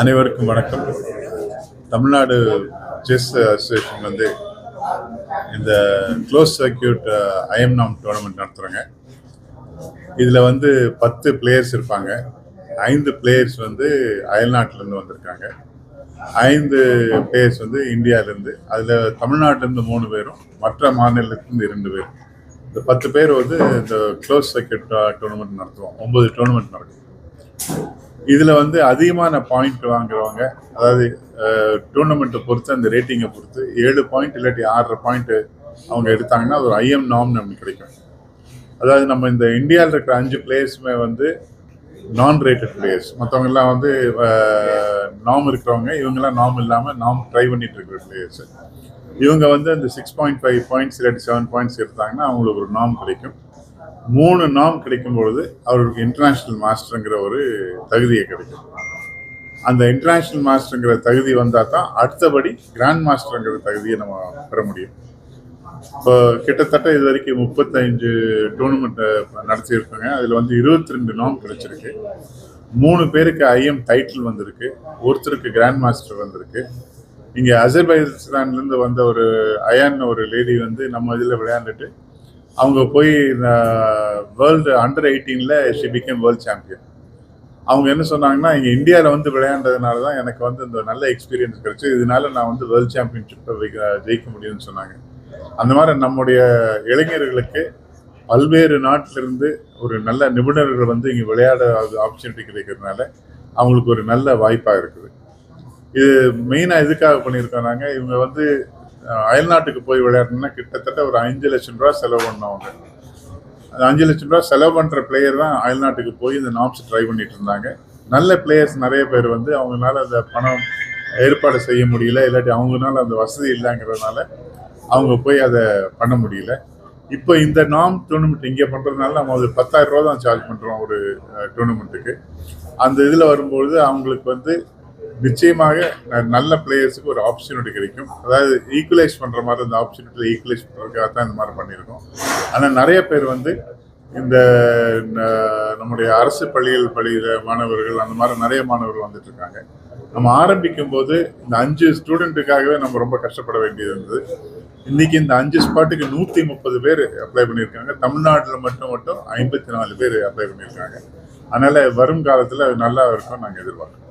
அனைவருக்கும் வணக்கம். Tamil Nadu chess association வந்து இந்த க்ளோஸ் சர்க்கியூட் ஐஎம்நாம் டோர்னமெண்ட் நடத்துகிறோங்க இதில் வந்து பத்து பிளேயர்ஸ் இருப்பாங்க. ஐந்து பிளேயர்ஸ் வந்து அயல்நாட்டிலேருந்து வந்திருக்காங்க. ஐந்து பிளேயர்ஸ் வந்து இந்தியாவிலேருந்து அதில் தமிழ்நாட்டிலேருந்து மூணு பேரும் மற்ற மாநிலத்திலேருந்து இரண்டு பேர் இந்த பத்து பேர் வந்து இந்த க்ளோஸ் சர்க்கியூட் டோர்னமெண்ட் நடத்துவோம். ஒன்பது டோர்னமெண்ட் நடக்கும். இதில் வந்து அதிகமான பாயிண்ட் வாங்குறவங்க அதாவது டூர்னமெண்ட்டை பொறுத்து அந்த ரேட்டிங்கை பொறுத்து ஏழு பாயிண்ட் இல்லாட்டி ஆறரை பாயிண்ட்டு அவங்க எடுத்தாங்கன்னா அது ஒரு ஐஎம் நாம் நமக்கு கிடைக்கும். அதாவது நம்ம இந்த இந்தியாவில் இருக்கிற அஞ்சு பிளேயர்ஸுமே வந்து நான் ரேட்டட் பிளேயர்ஸ் மற்றவங்கெல்லாம் வந்து நாம் இருக்கிறவங்க இவங்கெல்லாம் நாம் இல்லாமல் நாம் ட்ரை பண்ணிட்டு இருக்கிற பிளேயர்ஸ் இவங்க வந்து அந்த சிக்ஸ் பாயிண்ட் ஃபைவ் பாயிண்ட்ஸ் இல்லாட்டி செவன் பாயிண்ட்ஸ் எடுத்தாங்கன்னா அவங்களுக்கு ஒரு நாம் கிடைக்கும். மூணு நாம் கிடைக்கும் பொழுது அவருக்கு இன்டர்நேஷ்னல் மாஸ்டருங்கிற ஒரு தகுதியை கிடைக்கும். அந்த இன்டர்நேஷ்னல் மாஸ்டருங்கிற தகுதி வந்தால் தான் அடுத்தபடி கிராண்ட் மாஸ்டருங்கிற தகுதியை நம்ம பெற முடியும். இப்போ கிட்டத்தட்ட இது வரைக்கும் முப்பத்தஞ்சு டோர்னமெண்ட்டை நடத்தியிருக்காங்க. அதில் வந்து இருபத்தி ரெண்டு நாம் கிடைச்சிருக்கு. மூணு பேருக்கு ஐஎம் டைட்டில் வந்திருக்கு. ஒருத்தருக்கு கிராண்ட் மாஸ்டர் வந்திருக்கு. இங்கே அசர்பைஸ்தான்லேருந்து வந்த ஒரு அயான் ஒரு லேடி வந்து நம்ம இதில் விளையாண்டுட்டு அவங்க போய் வேர்ல்டு அண்டர் எயிட்டீனில் ஷி பிகேம் வேர்ல்ட் சாம்பியன் அவங்க என்ன சொன்னாங்கன்னா இங்கே இந்தியாவில் வந்து விளையாண்டதுனால தான் எனக்கு வந்து இந்த நல்ல எக்ஸ்பீரியன்ஸ் கிடச்சி. இதனால நான் வந்து வேர்ல்ட் சாம்பியன்ஷிப்பை ஜெயிக்க முடியும்னு சொன்னாங்க. அந்த மாதிரி நம்முடைய இளைஞர்களுக்கு பல்வேறு நாட்டிலிருந்து ஒரு நல்ல நிபுணர்கள் வந்து இங்கே விளையாட ஆப்பர்ச்சுனிட்டி கிடைக்கிறதுனால அவங்களுக்கு ஒரு நல்ல வாய்ப்பாக இருக்குது. இது மெயினாக எதுக்காக பண்ணியிருக்கோம் நாங்கள் இவங்க வந்து அயல்நாட்டுக்கு போய் விளையாடணும்னா கிட்டத்தட்ட ஒரு அஞ்சு லட்சம் ரூபா செலவு பண்ணவங்க அந்த அஞ்சு லட்சம் ரூபா செலவு பண்ணுற பிளேயர் தான் அயல்நாட்டுக்கு போய் இந்த நாம்ஸ் ட்ரை பண்ணிட்டு இருந்தாங்க. நல்ல பிளேயர்ஸ் நிறைய பேர் வந்து அவங்களால அந்த பணம் ஏற்பாடு செய்ய முடியல இல்லாட்டி அவங்களால அந்த வசதி இல்லைங்கிறதுனால அவங்க போய் அதை பண்ண முடியல. இப்போ இந்த நாம் டூர்னமெண்ட் இங்கே பண்ணுறதுனால நம்ம ஒரு பத்தாயிரம் ரூபா தான் சார்ஜ் பண்ணுறோம் ஒரு டூர்னமெண்ட்டுக்கு அந்த இதில் வரும்பொழுது அவங்களுக்கு வந்து நிச்சயமாக நல்ல பிளேயர்ஸுக்கு ஒரு ஆப்பர்ச்சுனிட்டி கிடைக்கும். அதாவது ஈக்குவலைஸ் பண்ணுற மாதிரி அந்த ஆப்பர்ச்சுனிட்டியில் ஈக்குவலைஸ் பண்ணுறதுக்காக தான் இந்த மாதிரி பண்ணியிருக்கோம். ஆனால் நிறைய பேர் வந்து இந்த நம்முடைய அரசு பள்ளிகள் பள்ளியில் மாணவர்கள் அந்த மாதிரி நிறைய மாணவர்கள் வந்துட்டு இருக்காங்க. நம்ம ஆரம்பிக்கும் போது இந்த அஞ்சு ஸ்டூடெண்ட்டுக்காகவே நம்ம ரொம்ப கஷ்டப்பட வேண்டியது இருந்தது. இன்னைக்கு இந்த அஞ்சு ஸ்பாட்டுக்கு நூற்றி முப்பது பேர் அப்ளை பண்ணியிருக்காங்க. தமிழ்நாட்டில் மட்டும் மட்டும் ஐம்பத்தி நாலு பேர் அப்ளை பண்ணியிருக்காங்க. அதனால் வரும் காலத்தில் நல்லா இருக்கும் நாங்கள் எதிர்பார்க்குறோம்.